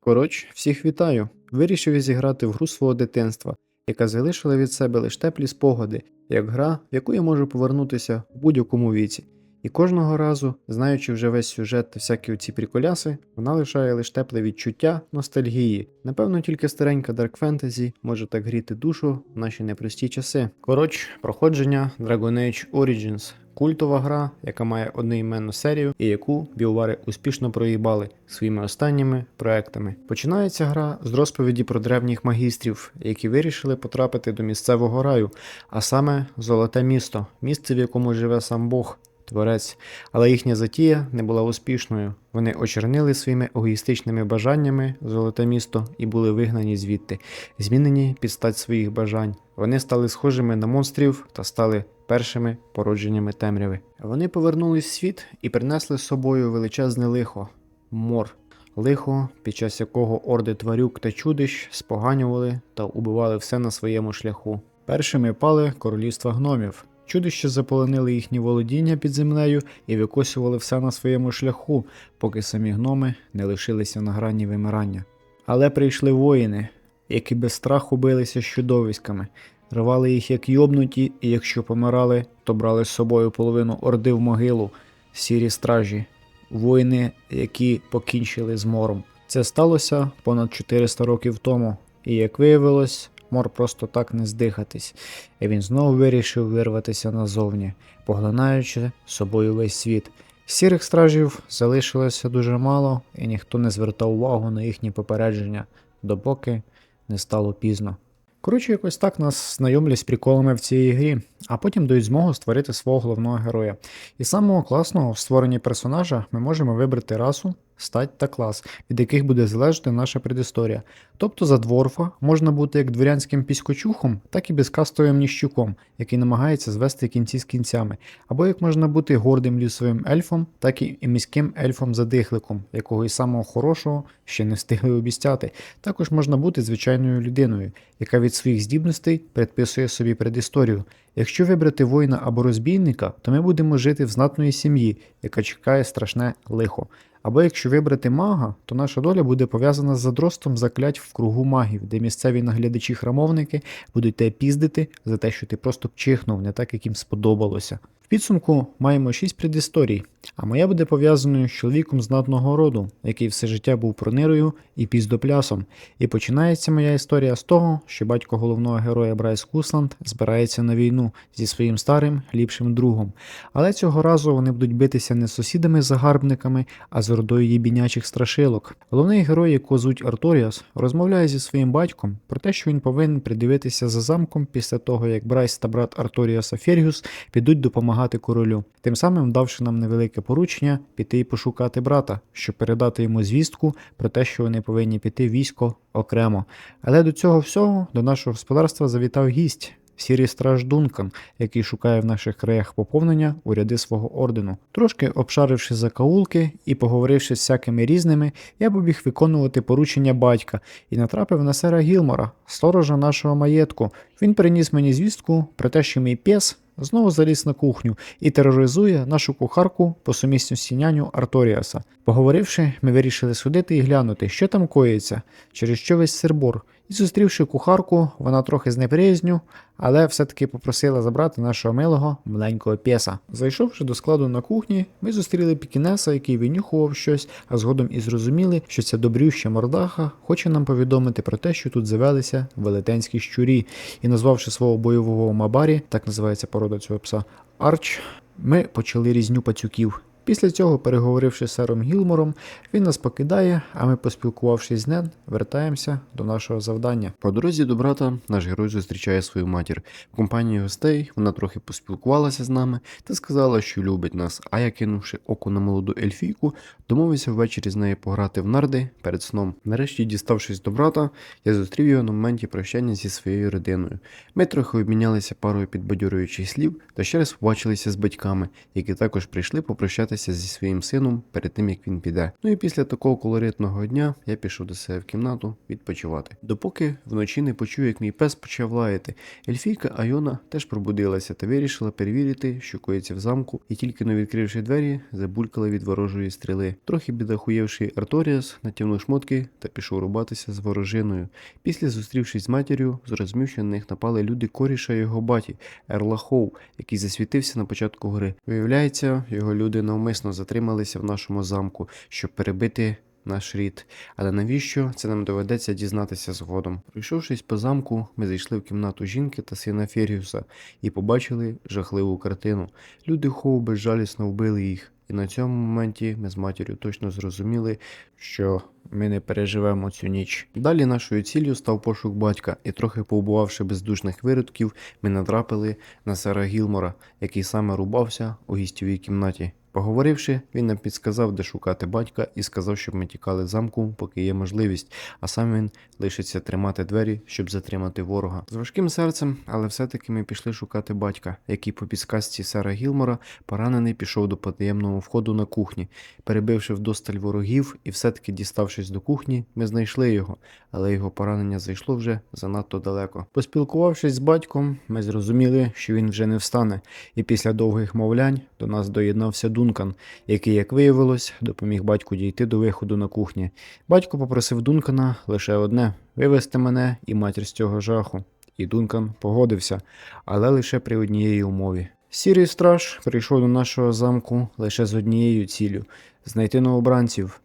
Коротше, всіх вітаю. Вирішив зіграти в гру свого дитинства, яка залишила від себе лише теплі спогади, як гра, в яку я можу повернутися в будь-якому віці. І кожного разу, знаючи вже весь сюжет та всякі оці приколяси, вона лишає лише тепле відчуття ностальгії. Напевно, тільки старенька Dark Fantasy може так гріти душу в наші непрості часи. Коротше, проходження Dragon Age Origins. Культова гра, яка має одноіменну серію і яку біовари успішно проїбали своїми останніми проектами. Починається гра з розповіді про древніх магістрів, які вирішили потрапити до місцевого раю, а саме Золоте місто, місце, в якому живе сам Бог. Творець, але їхня затія не була успішною. Вони очернили своїми егоїстичними бажаннями золоте місто і були вигнані звідти, змінені під стать своїх бажань. Вони стали схожими на монстрів та стали першими породженнями темряви. Вони повернулись в світ і принесли з собою величезне лихо мор. Лихо, під час якого орди тварюк та чудищ споганювали та убивали все на своєму шляху. Першими пали королівства гномів. Чудища заполонили їхні володіння під землею і викосювали все на своєму шляху, поки самі гноми не лишилися на грані вимирання. Але прийшли воїни, які без страху билися з чудовиськами, рвали їх як йобнуті, і якщо помирали, то брали з собою половину орди в могилу, сірі стражі, воїни, які покінчили з мором. Це сталося понад 400 років тому, і як виявилось, мор просто так не здихатись, і він знову вирішив вирватися назовні, поглинаючи собою весь світ. Сірих стражів залишилося дуже мало, і ніхто не звертав увагу на їхні попередження, допоки не стало пізно. Коротше, якось так нас знайомлять з приколами в цій грі, а потім дають змогу створити свого головного героя. І самого класного в створенні персонажа ми можемо вибрати расу, стать та клас, від яких буде залежати наша предісторія. Тобто за дворфа можна бути як дворянським піскочухом, так і безкастовим ніщуком, який намагається звести кінці з кінцями, або як можна бути гордим лісовим ельфом, так і міським ельфом-задихликом, якого і самого хорошого ще не встигли обіцяти. Також можна бути звичайною людиною, яка від своїх здібностей предписує собі предісторію. Якщо вибрати воїна або розбійника, то ми будемо жити в знатної сім'ї, яка чекає страшне лихо. Або якщо вибрати мага, то наша доля буде пов'язана з задростом заклять в кругу магів, де місцеві наглядачі-храмовники будуть тебе піздити за те, що ти просто пчихнув, не так, як їм сподобалося. Підсумку маємо шість предісторій, а моя буде пов'язаною з чоловіком знатного роду, який все життя був пронирою і піздоплясом. І починається моя історія з того, що батько головного героя Брайс Кусланд збирається на війну зі своїм старим ліпшим другом. Але цього разу вони будуть битися не з сусідами-загарбниками, а з ордою їбінячих страшилок. Головний герой, якого звуть Арторіас, розмовляє зі своїм батьком про те, що він повинен придивитися за замком після того, як Брайс та брат Арторіаса Фергюс підуть допомагати королю, тим самим давши нам невелике поручення піти і пошукати брата, щоб передати йому звістку про те, що вони повинні піти військо окремо. Але до цього всього до нашого господарства завітав гість. Сірий страж Дункан, який шукає в наших краях поповнення у ряди свого ордену. Трошки обшаривши закаулки і поговоривши з всякими різними, я побіг виконувати поручення батька і натрапив на сера Гілмора, сторожа нашого маєтку. Він приніс мені звістку про те, що мій пес знову заліз на кухню і тероризує нашу кухарку по сумісності няню Арторіаса. Поговоривши, ми вирішили судити і глянути, що там коїться, через що весь сербор. І зустрівши кухарку, вона трохи з неприязню, але все-таки попросила забрати нашого милого маленького пєса. Зайшовши до складу на кухні, ми зустріли пікінеса, який винюхував щось, а згодом і зрозуміли, що ця добрюща мордаха хоче нам повідомити про те, що тут завелися велетенські щурі, і назвавши свого бойового мабарі, так називається порода цього пса, Арч, ми почали різню пацюків. Після цього, переговоривши з сером Гілмором, він нас покидає, а ми, поспілкувавшись з Нен, вертаємося до нашого завдання. По дорозі до брата наш герой зустрічає свою матір. В компанії гостей вона трохи поспілкувалася з нами та сказала, що любить нас. А я, кинувши око на молоду ельфійку, домовився ввечері з нею пограти в нарди перед сном. Нарешті, діставшись до брата, я зустрів його на моменті прощання зі своєю родиною. Ми трохи обмінялися парою підбадьорюючих слів та ще раз побачилися з батьками, які також прийшли попрощатися попрощатися зі своїм сином перед тим, як він піде. Ну і після такого колоритного дня я пішов до себе в кімнату відпочивати. Допоки вночі не почув, як мій пес почав лаяти. Ельфійка Айона теж пробудилася та вирішила перевірити, що коїться в замку, і тільки но відкривши двері, забулькала від ворожої стріли. Трохи бідахуєвши Арторіас, натягнув шмотки та пішов рубатися з ворожиною. Після зустрівшись з матір'ю, зрозумів, що на них напали люди коріша його баті, Ерла Хоу, який засвітився на початку гри. Виявляється, його люди навмисно затрималися в нашому замку, щоб перебити наш рід. Але навіщо це нам доведеться дізнатися згодом? Пройшовшись по замку, ми зайшли в кімнату жінки та сина Феріуса і побачили жахливу картину. Люди Хоу безжалісно вбили їх. І на цьому моменті ми з матір'ю точно зрозуміли, що ми не переживемо цю ніч. Далі нашою ціллю став пошук батька, і трохи поубувавши бездушних виродків, ми натрапили на сера Гілмора, який саме рубався у гістєвій кімнаті. Поговоривши, він нам підсказав, де шукати батька, і сказав, щоб ми тікали замку, поки є можливість, а сам він лишиться тримати двері, щоб затримати ворога. З важким серцем, але все-таки ми пішли шукати батька, який по підсказці сера Гілмора поранений пішов до потаємного входу на кухні. Перебивши вдосталь ворогів і все-таки діставшись до кухні, ми знайшли його, але його поранення зайшло вже занадто далеко. Поспілкувавшись з батьком, ми зрозуміли, що він вже не встане, і після довгих мовлянь до нас доєднався Дункан, який, як виявилось, допоміг батьку дійти до виходу на кухні. Батько попросив Дункана лише одне вивести мене і матір з цього жаху. І Дункан погодився, але лише при однієї умові. Сірий страж прийшов до нашого замку лише з однією ціллю знайти новобранців.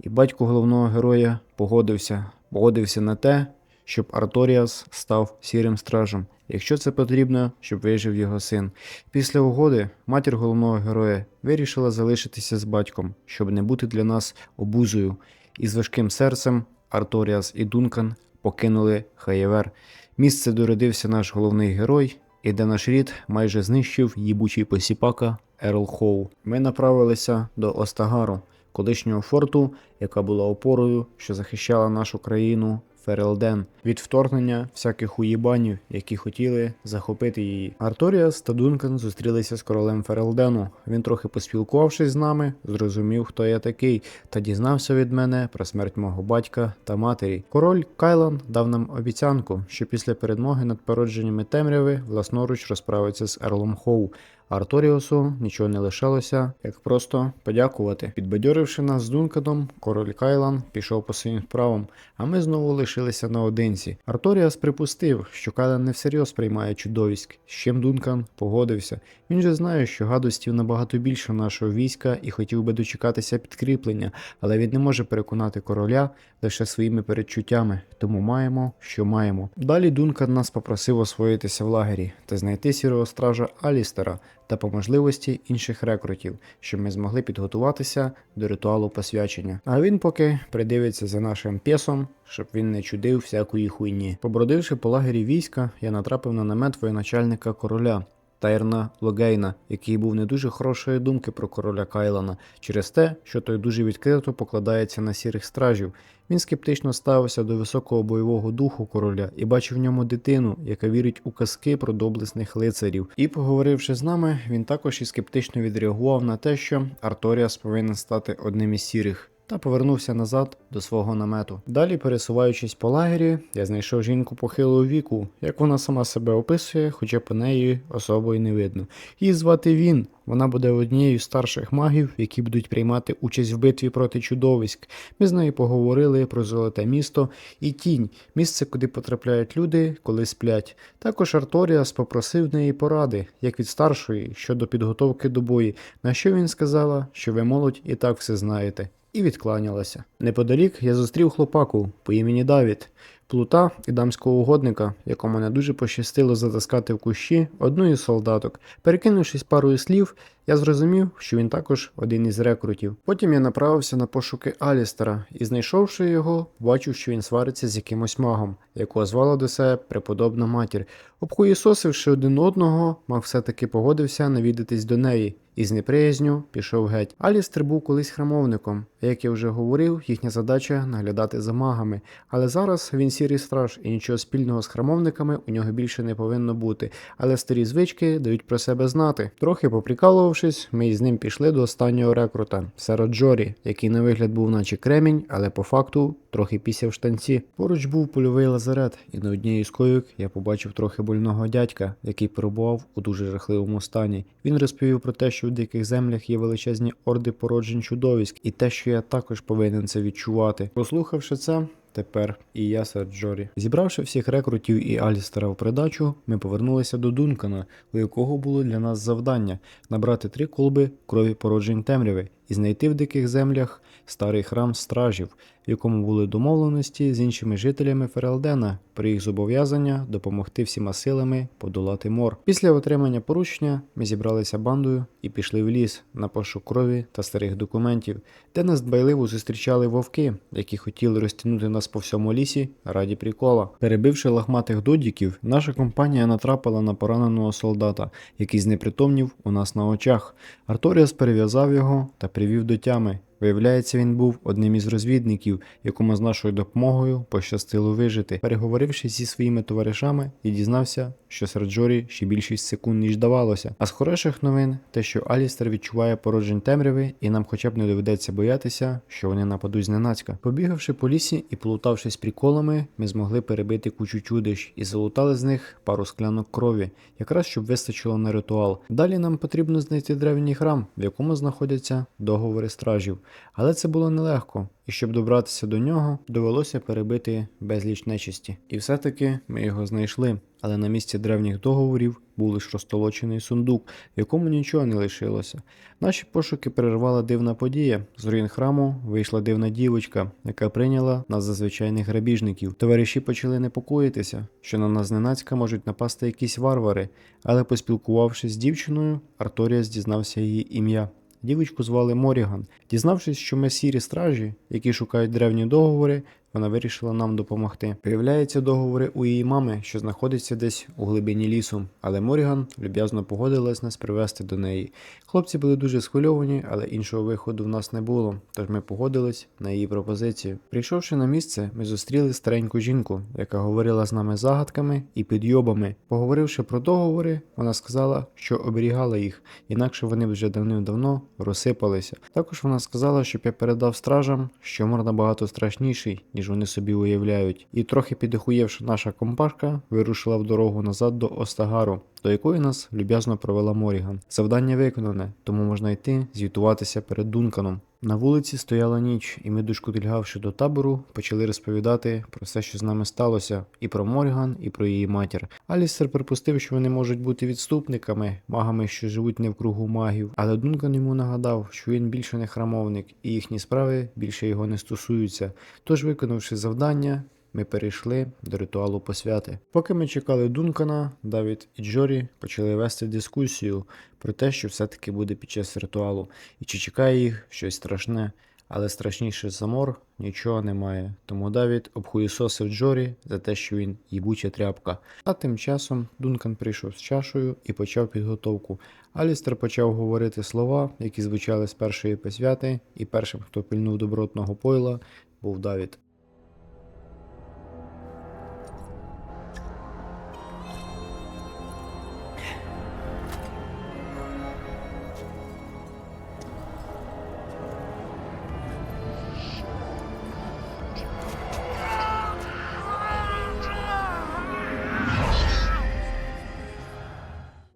І батько головного героя погодився, погодився на те, щоб Арторіас став сірим стражем, якщо це потрібно, щоб вижив його син. Після угоди матір головного героя вирішила залишитися з батьком, щоб не бути для нас обузою. І з важким серцем Арторіас і Дункан покинули Хаєвер, місце, де родився наш головний герой, і де наш рід майже знищив їбучий посіпака Ерл Хоу. Ми направилися до Остагару, колишнього форту, яка була опорою, що захищала нашу країну. Ферелден від вторгнення всяких уїбанів, які хотіли захопити її. Арторіас та Дункан зустрілися з королем Ферелдену. Він, трохи поспілкувавшись з нами, зрозумів, хто я такий, та дізнався від мене про смерть мого батька та матері. Король Кайлан дав нам обіцянку, що після перемоги над породженнями темряви власноруч розправиться з Ерлом Хоу. Арторіусу нічого не лишалося, як просто подякувати. Підбадьоривши нас з Дунканом, король Кайлан пішов по своїм справам, а ми знову лишилися наодинці. Арторіас припустив, що Кайлан не всерйоз приймає чудовиськ, з чим Дункан погодився. Він же знає, що гадостів набагато більше нашого війська і хотів би дочекатися підкріплення, але він не може переконати короля лише своїми передчуттями, тому маємо, що маємо. Далі Дункан нас попросив освоїтися в лагері та знайти сірого стража Алістера та по можливості інших рекрутів, щоб ми змогли підготуватися до ритуалу посвячення. А він поки придивиться за нашим пєсом, щоб він не чудив всякої хуйні. Побродивши по лагері війська, я натрапив на намет воєначальника короля. Тайрна Логейна, який був не дуже хорошої думки про короля Кайлана, через те, що той дуже відкрито покладається на сірих стражів. Він скептично ставився до високого бойового духу короля і бачив в ньому дитину, яка вірить у казки про доблесних лицарів. І, поговоривши з нами, він також і скептично відреагував на те, що Арторіас повинен стати одним із сірих. Та повернувся назад до свого намету. Далі, пересуваючись по лагері, я знайшов жінку похилого віку, як вона сама себе описує, хоча по неї особо й не видно. Її звати він. Вона буде однією з старших магів, які будуть приймати участь в битві проти чудовиськ. Ми з нею поговорили про золоте місто і тінь, місце, куди потрапляють люди, коли сплять. Також Арторіас попросив неї поради, як від старшої, щодо підготовки до бою, на що він сказала, що ви молодь і так все знаєте і відкланялася. Неподалік я зустрів хлопаку по імені Давід, плута і дамського угодника, якому не дуже пощастило затискати в кущі одну із солдаток. Перекинувшись парою слів, я зрозумів, що він також один із рекрутів. Потім я направився на пошуки Алістера і, знайшовши його, бачив, що він свариться з якимось магом, якого звала до себе преподобна матір. Обхуєсосивши один одного, маг все-таки погодився навідатись до неї і з неприязню пішов геть. Алістер був колись храмовником. Як я вже говорив, їхня задача наглядати за магами, але зараз він сірий страж, і нічого спільного з храмовниками у нього більше не повинно бути, але старі звички дають про себе знати. Трохи поприкалувавшись, ми із ним пішли до останнього рекрута, сера Джорі, який на вигляд був наче кремінь, але по факту трохи пісяв штанці. Поруч був польовий лазарет, і на одній із койок я побачив трохи больного дядька, який перебував у дуже жахливому стані. Він розповів про те, що в диких землях є величезні орди породжень чудовиськ, і те, що я також повинен це відчувати. Послухавши це. Тепер і я Джорі. Зібравши всіх рекрутів і Алістера в придачу, ми повернулися до Дункана, у якого було для нас завдання набрати три колби крові породжень темряви і знайти в диких землях старий храм стражів, в якому були домовленості з іншими жителями Ферелдена про їх зобов'язання допомогти всіма силами подолати мор. Після отримання поручення ми зібралися бандою і пішли в ліс на пошук крові та старих документів, де нас дбайливо зустрічали вовки, які хотіли розтягнути нас по всьому лісі раді прикола. Перебивши лахматих додіків, наша компанія натрапила на пораненого солдата, який знепритомнів у нас на очах. Арторіас перев'язав його та привів до тями. Виявляється, він був одним із розвідників, якому з нашою допомогою пощастило вижити. Переговоривши зі своїми товаришами, і дізнався, що Серджорі ще більшість секунд ніж давалося. А з хороших новин те, що Алістер відчуває породжень темряви, і нам хоча б не доведеться боятися, що вони нападуть зненацька. Побігавши по лісі і плутавшись приколами, ми змогли перебити кучу чудищ і залутали з них пару склянок крові, якраз щоб вистачило на ритуал. Далі нам потрібно знайти древній храм, в якому знаходяться договори стражів. Але це було нелегко, і щоб добратися до нього, довелося перебити безліч нечисті. І все-таки ми його знайшли. Але на місці древніх договорів був лише розтолочений сундук, в якому нічого не лишилося. Наші пошуки перервала дивна подія. З руїн храму вийшла дивна дівочка, яка прийняла нас за звичайних грабіжників. Товариші почали непокоїтися, що на нас зненацька можуть напасти якісь варвари, але поспілкувавшись з дівчиною, Арторіас дізнався її ім'я. Дівочку звали Моріган. Дізнавшись, що ми сірі стражі, які шукають древні договори, вона вирішила нам допомогти. Виявляється, договори у її мами, що знаходиться десь у глибині лісу, але Моріган люб'язно погодилась нас привезти до неї. Хлопці були дуже схвильовані, але іншого виходу в нас не було, тож ми погодились на її пропозицію. Прийшовши на місце, ми зустріли стареньку жінку, яка говорила з нами загадками і підйобами. Поговоривши про договори, вона сказала, що оберігала їх, інакше вони вже давним-давно розсипалися. Також вона сказала, щоб я передав стражам, що мор набагато страшніший, ніж вони собі уявляють. І трохи підихуєвши наша компашка, вирушила в дорогу назад до Остагару, до якої нас люб'язно провела Моріган. Завдання виконане, тому можна йти звітуватися перед Дунканом. На вулиці стояла ніч, і ми, дошкутильгавши до табору, почали розповідати про все, що з нами сталося, і про Морган, і про її матір. Алістер припустив, що вони можуть бути відступниками, магами, що живуть не в кругу магів. Але Дункан йому нагадав, що він більше не храмовник, і їхні справи більше його не стосуються. Тож, виконавши завдання, ми перейшли до ритуалу посвяти. Поки ми чекали Дункана, Давід і Джорі почали вести дискусію про те, що все-таки буде під час ритуалу, і чи чекає їх щось страшне. Але страшніше за мор нічого немає. Тому Давід обхуєсосив Джорі за те, що він їбуча тряпка. А тим часом Дункан прийшов з чашею і почав підготовку. Алістер почав говорити слова, які звучали з першої посвяти, і першим, хто пильнув добротного пойла, був Давід.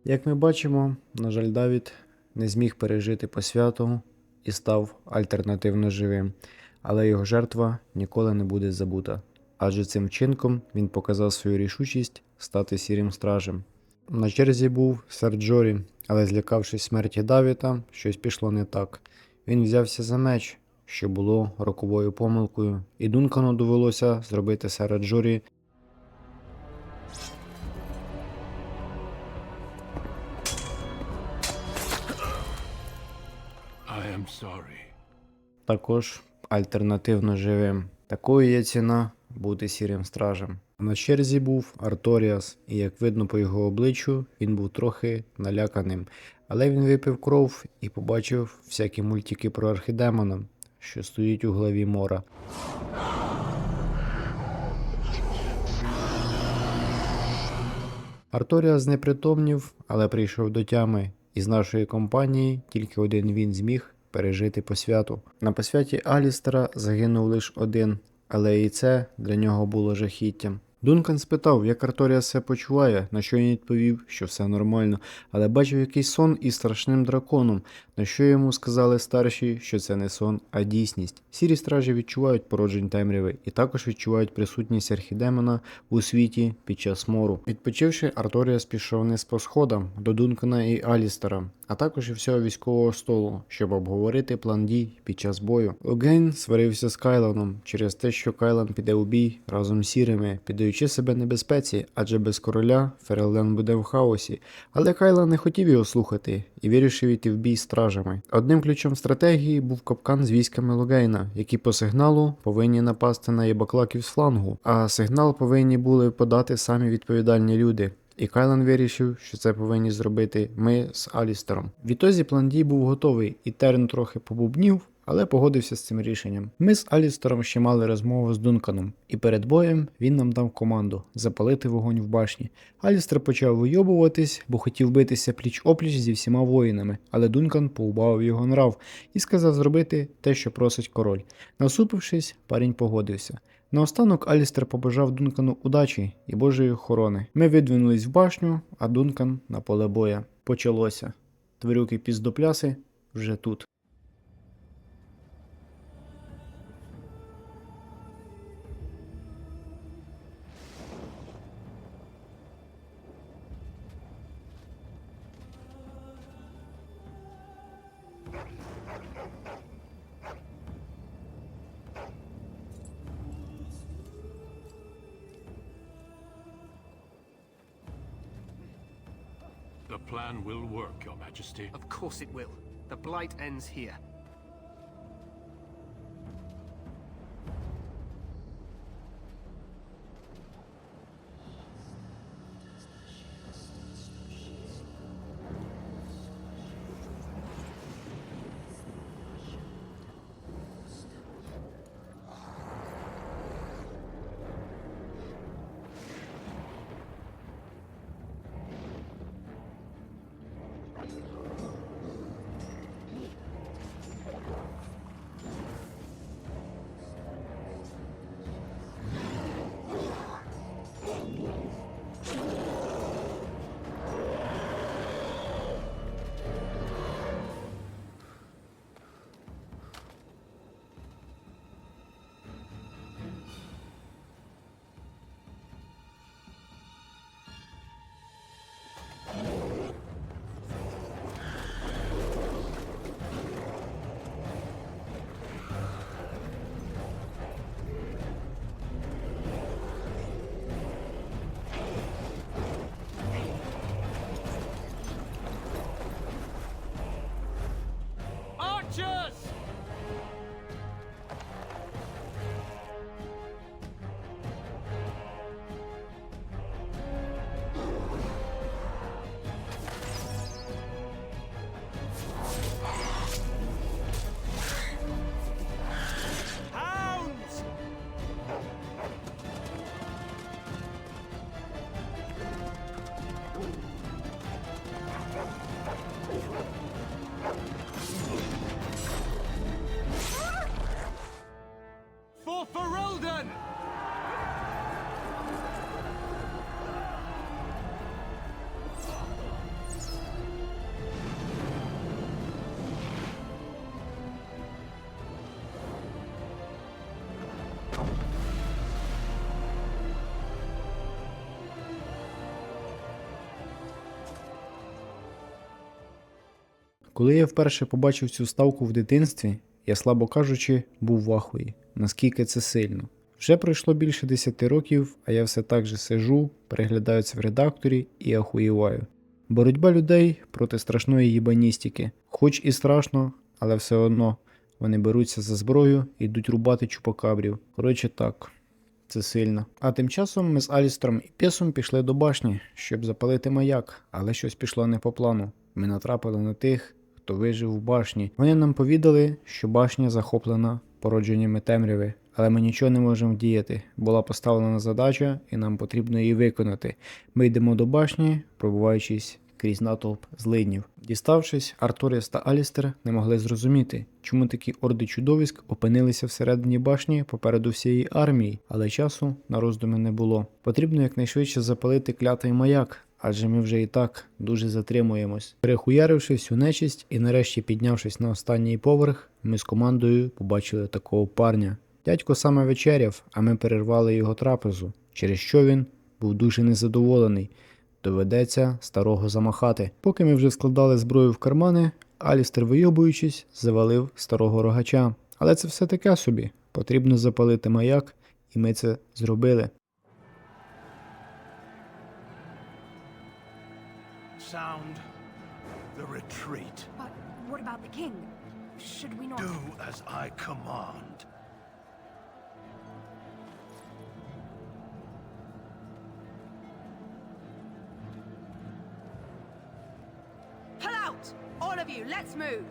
Як ми бачимо, на жаль, Давід не зміг пережити посвяту і став альтернативно живим, але його жертва ніколи не буде забута, адже цим вчинком він показав свою рішучість стати сірим стражем. На черзі був сер Джорі, але злякавшись смерті Давіда, щось пішло не так. Він взявся за меч, що було роковою помилкою, і Дункану довелося зробити сера I am sorry. також альтернативно живим. Такою є ціна бути сірим стражем. На черзі був Арторіас, і як видно по його обличчю, він був трохи наляканим. Але він випив кров і побачив всякі мультики про архідемона, що стоїть у главі мора. Арторіас знепритомнів, але прийшов до тями, і з нашої компанії тільки один він зміг пережити посвяту. На посвяті Алістера загинув лише один, але і це для нього було жахіттям. Дункан спитав, як Арторіас себе почуває, на що він відповів, що все нормально, але бачив якийсь сон із страшним драконом, на що йому сказали старші, що це не сон, а дійсність. Сірі стражі відчувають породжень темряви і також відчувають присутність архідемона у світі під час мору. Відпочивши, Арторіас пішов вниз по сходам до Дункана і Алістера, а також і всього військового столу, щоб обговорити план дій під час бою. Огейн сварився з Кайланом через те, що Кайлан піде у бій разом з сірими, піддаючи себе небезпеці, адже без короля Ферелден буде в хаосі. Але Кайлан не хотів його слухати і вирішив йти в бій стражами. Одним ключом стратегії був капкан з військами Логейна, які по сигналу повинні напасти на єбаклаків з флангу, а сигнал повинні були подати самі відповідальні люди. І Кайлан вирішив, що це повинні зробити ми з Алістером. Відтоді план дій був готовий, і Терн трохи побубнів, але погодився з цим рішенням. Ми з Алістером ще мали розмову з Дунканом, і перед боєм він нам дав команду запалити вогонь в башні. Алістер почав вийобуватись, бо хотів битися пліч опліч зі всіма воїнами, але Дункан поубавив його нрав і сказав зробити те, що просить король. Насупившись, парень погодився. Наостанок Алістер побажав Дункану удачі і Божої охорони. Ми видвинулись в башню, а Дункан на поле боя. Почалося. Тварюки піздопляси вже тут. The plan will work, Your Majesty. Of course it will. The blight ends here. Коли я вперше побачив цю ставку в дитинстві, я, слабо кажучи, був в ахуї, наскільки це сильно. Вже пройшло більше 10 років, а я все так же сижу, переглядаю це в редакторі і ахуєваю. Боротьба людей проти страшної їбаністики. Хоч і страшно, але все одно вони беруться за зброю і йдуть рубати чупакабрів. Коротше так, це сильно. А тим часом ми з Алістером і Пєсом пішли до башні, щоб запалити маяк, але щось пішло не по плану. Ми натрапили на тих, хто вижив в башні. Вони нам повідали, що башня захоплена породженнями темряви, але ми нічого не можемо вдіяти. Була поставлена задача, і нам потрібно її виконати. Ми йдемо до башні, пробуваючись крізь натовп злиднів. Діставшись, Артуріс та Алістер не могли зрозуміти, чому такі орди чудовиськ опинилися всередині башні попереду всієї армії, але часу на роздуми не було. Потрібно якнайшвидше запалити клятий маяк. Адже ми вже і так дуже затримуємось. Перехуяривши всю нечисть і нарешті піднявшись на останній поверх, ми з командою побачили такого парня. Дядько саме вечеряв, а ми перервали його трапезу, через що він був дуже незадоволений. Доведеться старого замахати. Поки ми вже складали зброю в кармани, Алістер, вийобуючись, завалив старого рогача. Але це все таке собі. Потрібно запалити маяк, і ми це зробили. Sound the retreat. But what about the king? Should we not? Do as I command. Pull out! All of you, let's move!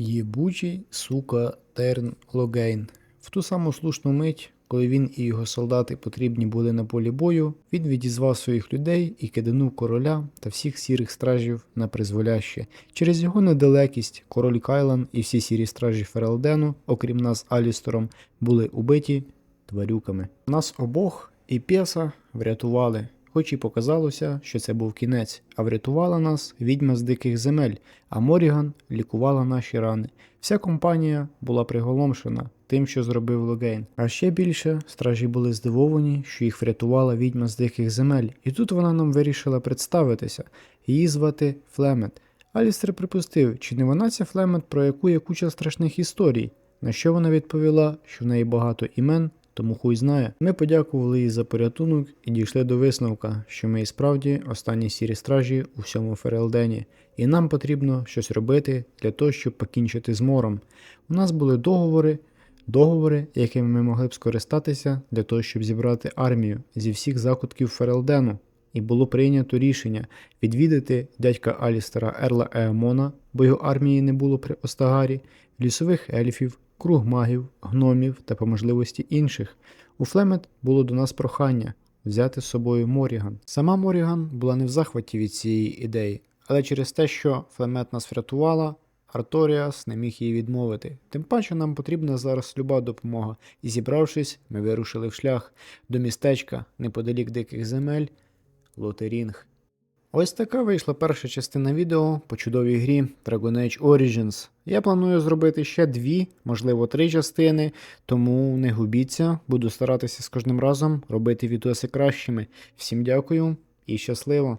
Єбучий, сука, Терн Логейн. В ту саму слушну мить, коли він і його солдати потрібні були на полі бою, він відізвав своїх людей і киданув короля та всіх сірих стражів на призволяще. Через його недалекість король Кайлан і всі сірі стражі Ферелдену, окрім нас Алістором, були убиті тварюками. Нас обох і Пєса врятували. Хоч і показалося, що це був кінець, а врятувала нас відьма з диких земель, а Моріган лікувала наші рани. Вся компанія була приголомшена тим, що зробив Логейн. А ще більше стражі були здивовані, що їх врятувала відьма з диких земель, і тут вона нам вирішила представитися. Її звати Флемет. Алістер припустив, чи не вона ця Флемет, про яку є куча страшних історій. На що вона відповіла, що в неї багато імен, тому хуй знає. Ми подякували їй за порятунок і дійшли до висновка, що ми і справді останні сірі стражі у всьому Ферелдені, і нам потрібно щось робити для того, щоб покінчити з мором. У нас були договори, договори, якими ми могли б скористатися для того, щоб зібрати армію зі всіх закутків Ферелдену. І було прийнято рішення відвідати дядька Алістера Ерла Еамона, бо його армії не було при Остагарі, лісових ельфів, круг магів, гномів та по можливості інших. У Флемет було до нас прохання взяти з собою Моріган. Сама Моріган була не в захваті від цієї ідеї, але через те, що Флемет нас врятувала, Арторіас не міг їй відмовити. Тим паче нам потрібна зараз люба допомога, і зібравшись, ми вирушили в шлях до містечка неподалік диких земель Лотерінг. Ось така вийшла перша частина відео по чудовій грі Dragon Age Origins. Я планую зробити ще дві, можливо, три частини, тому не губіться, буду старатися з кожним разом робити відоси кращими. Всім дякую і щасливо!